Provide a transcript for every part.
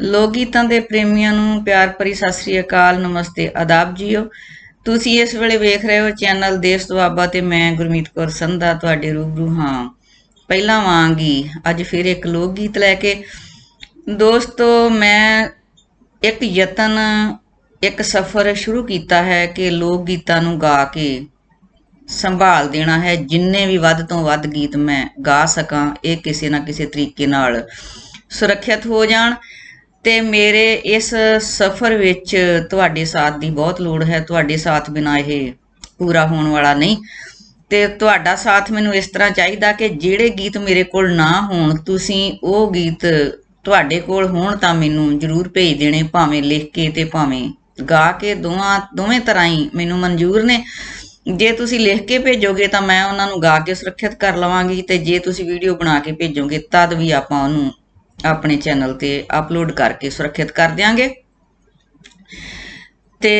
ਲੋਕ ਗੀਤਾਂ ਦੇ ਪ੍ਰੇਮੀਆਂ ਨੂੰ ਪਿਆਰ ਭਰੀ ਸਤਿ ਸ੍ਰੀ ਅਕਾਲ, ਨਮਸਤੇ, ਆਦਾਬ ਜੀਓ। ਤੁਸੀਂ ਇਸ ਵੇਲੇ ਵੇਖ ਰਹੇ ਹੋ ਚੈਨਲ ਦੇਸ਼ ਦੁਆਬਾ ਤੇ ਮੈਂ ਗੁਰਮੀਤ ਕੌਰ ਸੰਧਾ, ਤੁਹਾਡੇ ਰੂਬਰੂ ਹਾਂ। ਪਹਿਲਾਂ ਵਾਂਗੀ, ਅੱਜ ਫਿਰ ਇੱਕ ਲੋਕ ਗੀਤ ਲੈ ਕੇ। ਦੋਸਤੋ, ਮੈਂ ਇੱਕ ਯਤਨ, ਇੱਕ ਸਫ਼ਰ ਸ਼ੁਰੂ ਕੀਤਾ ਹੈ ਕਿ ਲੋਕ ਗੀਤਾਂ ਨੂੰ ਗਾ ਕੇ ਸੰਭਾਲ ਦੇਣਾ ਹੈ। ਜਿੰਨੇ ਵੀ ਵੱਧ ਤੋਂ ਵੱਧ ਗੀਤ ਮੈਂ ਗਾ ਸਕਾਂ, ਇਹ ਕਿਸੇ ਨਾ ਕਿਸੇ ਤਰੀਕੇ ਨਾਲ ਸੁਰੱਖਿਅਤ ਹੋ ਜਾਣ। ਤੇ ਮੇਰੇ ਇਸ ਸਫ਼ਰ ਵਿੱਚ ਤੁਹਾਡੇ ਸਾਥ ਦੀ ਬਹੁਤ ਲੋੜ ਹੈ, ਤੁਹਾਡੇ ਸਾਥ ਬਿਨਾਂ ਇਹ ਪੂਰਾ ਹੋਣ ਵਾਲਾ ਨਹੀਂ। ਤੇ ਤੁਹਾਡਾ ਸਾਥ ਮੈਨੂੰ ਇਸ ਤਰ੍ਹਾਂ ਚਾਹੀਦਾ ਕਿ ਜਿਹੜੇ ਗੀਤ ਮੇਰੇ ਕੋਲ ਨਾ ਹੋਣ, ਤੁਸੀਂ ਉਹ ਗੀਤ ਤੁਹਾਡੇ ਕੋਲ ਹੋਣ ਤਾਂ ਮੈਨੂੰ ਜਰੂਰ ਭੇਜ ਦੇਣੇ, ਭਾਵੇਂ ਲਿਖ ਕੇ ਤੇ ਭਾਵੇਂ ਗਾ ਕੇ ਦੋਵਾਂ, ਦੋਵੇਂ ਤਰ੍ਹਾਂ ਹੀ ਮੈਨੂੰ ਮਨਜ਼ੂਰ ਨੇ। ਜੇ ਤੁਸੀਂ ਲਿਖ ਕੇ ਭੇਜੋਗੇ ਤਾਂ ਮੈਂ ਉਹਨਾਂ ਨੂੰ ਗਾ ਕੇ ਸੁਰੱਖਿਅਤ ਕਰ ਲਵਾਂਗੀ ਤੇ ਜੇ ਤੁਸੀਂ ਵੀਡੀਓ ਬਣਾ ਕੇ ਭੇਜੋਗੇ, ਤਦ ਵੀ ਆਪਾਂ ਉਹਨੂੰ ਆਪਣੇ ਚੈਨਲ ਤੇ ਅਪਲੋਡ ਕਰਕੇ ਸੁਰੱਖਿਅਤ ਕਰ ਦਿਆਂਗੇ। ਤੇ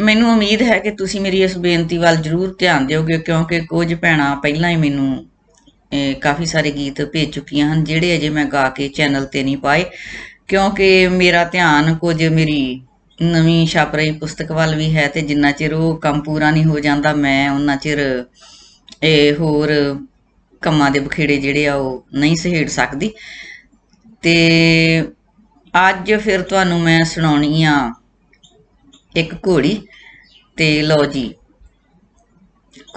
ਮੈਨੂੰ ਉਮੀਦ ਹੈ ਕਿ ਤੁਸੀਂ ਮੇਰੀ ਇਸ ਬੇਨਤੀ ਵੱਲ ਜ਼ਰੂਰ ਧਿਆਨ ਦਿਓਗੇ, ਕਿਉਂਕਿ ਕੁਝ ਭੈਣਾਂ ਪਹਿਲਾਂ ਹੀ ਮੈਨੂੰ ਕਾਫੀ ਸਾਰੇ ਗੀਤ ਭੇਜ ਚੁੱਕੀਆਂ ਹਨ, ਜਿਹੜੇ ਅਜੇ ਮੈਂ ਗਾ ਕੇ ਚੈਨਲ ਤੇ ਨਹੀਂ ਪਾਏ, ਕਿਉਂਕਿ ਮੇਰਾ ਧਿਆਨ ਕੁਝ ਮੇਰੀ ਨਵੀਂ ਛਾਪ ਰਹੀ ਪੁਸਤਕ ਵੱਲ ਵੀ ਹੈ ਤੇ ਜਿੰਨਾ ਚਿਰ ਉਹ ਕੰਮ ਪੂਰਾ ਨਹੀਂ ਹੋ ਜਾਂਦਾ, ਮੈਂ ਉਹਨਾਂ ਚਿਰ ਇਹ ਹੋਰ ਕੰਮਾਂ ਦੇ ਬਖੇੜੇ ਜਿਹੜੇ ਆ ਉਹ ਨਹੀਂ ਸਹੇੜ ਸਕਦੀ। ਤੇ ਅੱਜ ਫਿਰ ਤੁਹਾਨੂੰ ਮੈਂ ਸੁਣਾਉਣੀ ਆ ਇੱਕ ਘੋੜੀ ਤੇ ਲਓ ਜੀ,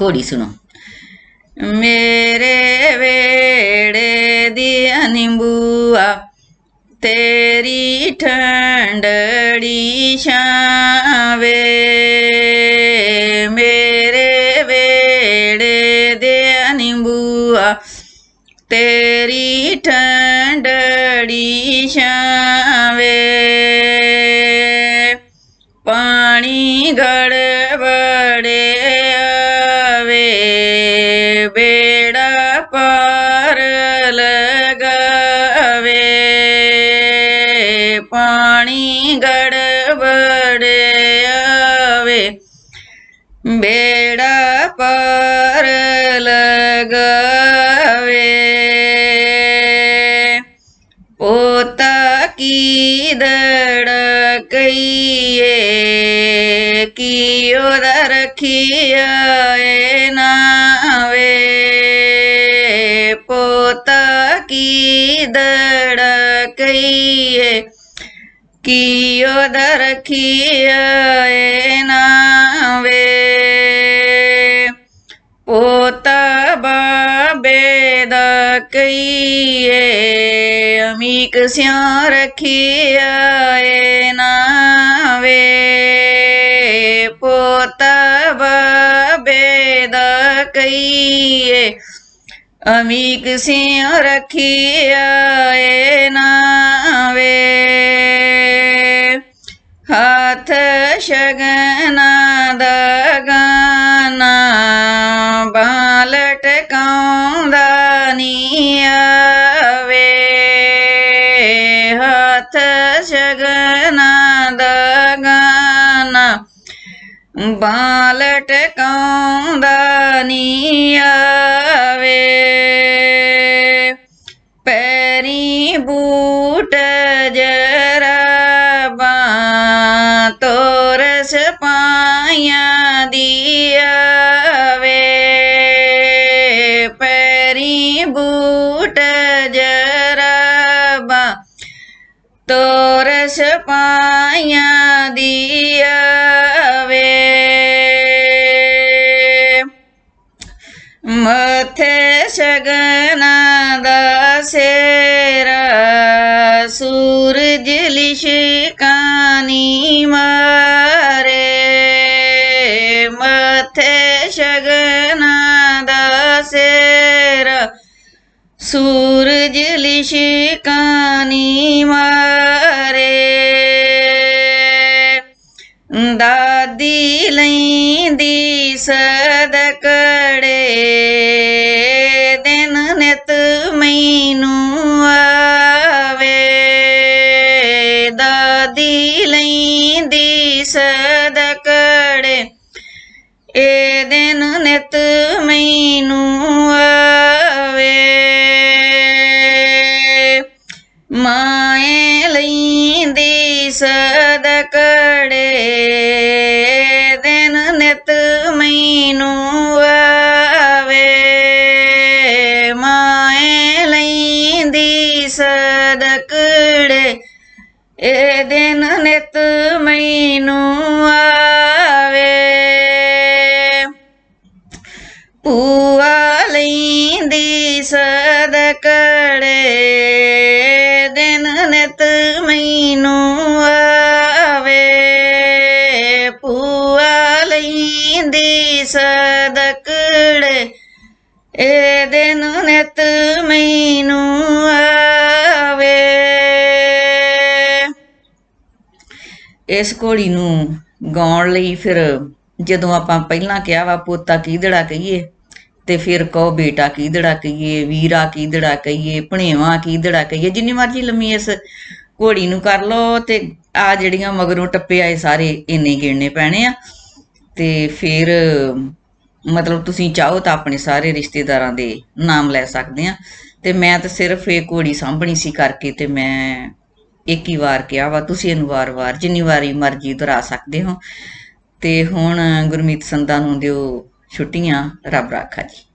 ਘੋੜੀ ਸੁਣੋ। ਮੇਰੇ ਵੇੜੇ ਦੀ ਨਿੰਬੂਆ, ਤੇਰੀ ਠੰਡੜੀ ਛਾਵੇ। ਤੇਰੀ ਠੰਡੜੀ ਛਾਵੇ ਪਾਣੀ ਗੜਬੜੇ ਆਵੇ ਬੇੜਾ ਪਾਰ ਲਗਾਵੇ ਪਾਣੀ ਗੜਬੜੇ ਆਵੇ ਬੇੜਾ ਪਾਰ ਦੜਕਈਏ ਕੀ ਉਹਦਾ ਰਖੀਆ ਏ ਨਾਵੇ। ਪੋਤਾ ਕੀ ਦੜਕਈਏ ਕੀ ਉਹਦਾ ਰਖੀਆ ਏ ਨਾਵੇ। ਪੋਤਾ ਬਾਬੇ ਦਾ ਕਈਏ ਅਮੀਕ ਸਿਆ ਰਖੀਆ ਏ ਨਾਵੇ। ਪੋਤਾ ਬਾਬੇ ਕਈਏ ਅਮੀਕ ਸਿਆ ਰਖੀਆ ਏ ਨਾਵੇ ਹੱਥ ਸ਼ਗਨਾ ਦਗਨਾ ਬਾਲਟ ਕੌਂਦਾਨੀਆ ਬਾਲਟ ਕਾਉਂਦਾ ਨੀ ਆਵੇ। ਪੈਰੀ ਬੂਟ ਜਰਾਬਾਂ ਤੋਰਸ ਪਾਇਆ ਦੀਆਵੇ ਪੈਰੀ ਬੂਟ ਜਰਾਬਾਂ ਤੋਰਸ ਪਾਇਆ ਦੀਆਵੇ मथे शगनादासेरा दशरा मारे मथे शगनादासेरा दशरा मारे दा ਦਾ ਸੇਰਾ ਸੂਰਜ ਲਿਸ਼ਕਾਨੀ ਮਾਰੇ ਦਾਦੀ ਲੈਂਦੀ ਸਦਕੜੇ ਦਿਨ ਨਿਤ ਮੈਨੂੰ ਆਵੇ ਦਾਦੀ ਲੈਂਦੀ ਸਦਕੜੇ ਇਹ ਦਿਨ ਨਿਤ ਮੈਨੂੰ ਆਵੇ ਸਦਕੜੇ ਇਹ ਦਿਨ ਨਿਤ ਮੈਨੂੰ ਆਵੇ। ਪੂਆ ਲੈਂਦੀ ਸਦਕੜੇ ਦਿਨ ਨਿਤ ਮੈਨੂੰ ਆਵੇ। ਪੂਆ ਲੈਂਦੀ ਸਦਕੜੇ ਇਹ ਦਿਨ ਨਿਤ ਮੈਨੂੰ ਆਵੇ ਇਸ ਘੋੜੀ ਨੂੰ ਗਾਉਣ ਲਈ ਫਿਰ ਜਦੋਂ ਆਪਾਂ ਪਹਿਲਾਂ ਕਿਹਾ ਵਾ, ਪੋਤਾ ਕੀਦੜਾ ਕਹੀਏ? ਤੇ ਫਿਰ ਕਹੋ, ਬੇਟਾ ਕੀਦੜਾ ਕਹੀਏ? ਵੀਰਾ ਕੀਦੜਾ ਕਹੀਏ? ਭਣੇਵਾ ਕੀਦੜਾ ਕਹੀਏ? ਜਿੰਨੀ ਮਰਜ਼ੀ ਲੰਮੀ ਇਸ ਘੋੜੀ ਨੂੰ ਕਰ ਲਓ ਤੇ ਆ ਜਿਹੜੀਆਂ ਮਗਰੋਂ ਟੱਪੇ ਆਏ ਸਾਰੇ ਇੰਨੇ ਗਿਣਨੇ ਪੈਣੇ ਆ। ਤੇ ਫਿਰ ਮਤਲਬ ਤੁਸੀਂ ਚਾਹੋ ਤਾਂ ਆਪਣੇ ਸਾਰੇ ਰਿਸ਼ਤੇਦਾਰਾਂ ਦੇ ਨਾਮ ਲੈ ਸਕਦੇ ਆ। ਤੇ ਮੈਂ ਤਾਂ ਸਿਰਫ ਇਹ ਘੋੜੀ ਸਾਂਭਣੀ ਸੀ ਕਰਕੇ ਤੇ ਮੈਂ ਇੱਕ ਹੀ ਵਾਰ ਕਿਹਾ ਵਾ, ਤੁਸੀਂ ਇਹਨੂੰ ਵਾਰ-ਵਾਰ ਜਿੰਨੀ ਵਾਰੀ ਮਰਜ਼ੀ ਦੁਹਰਾ ਸਕਦੇ ਹੋ। ਤੇ ਹੁਣ ਗੁਰਮੀਤ ਸੰਧਾ ਨੂੰ ਦਿਓ ਛੁੱਟੀਆਂ, ਰੱਬ ਰਾਖਾ ਜੀ।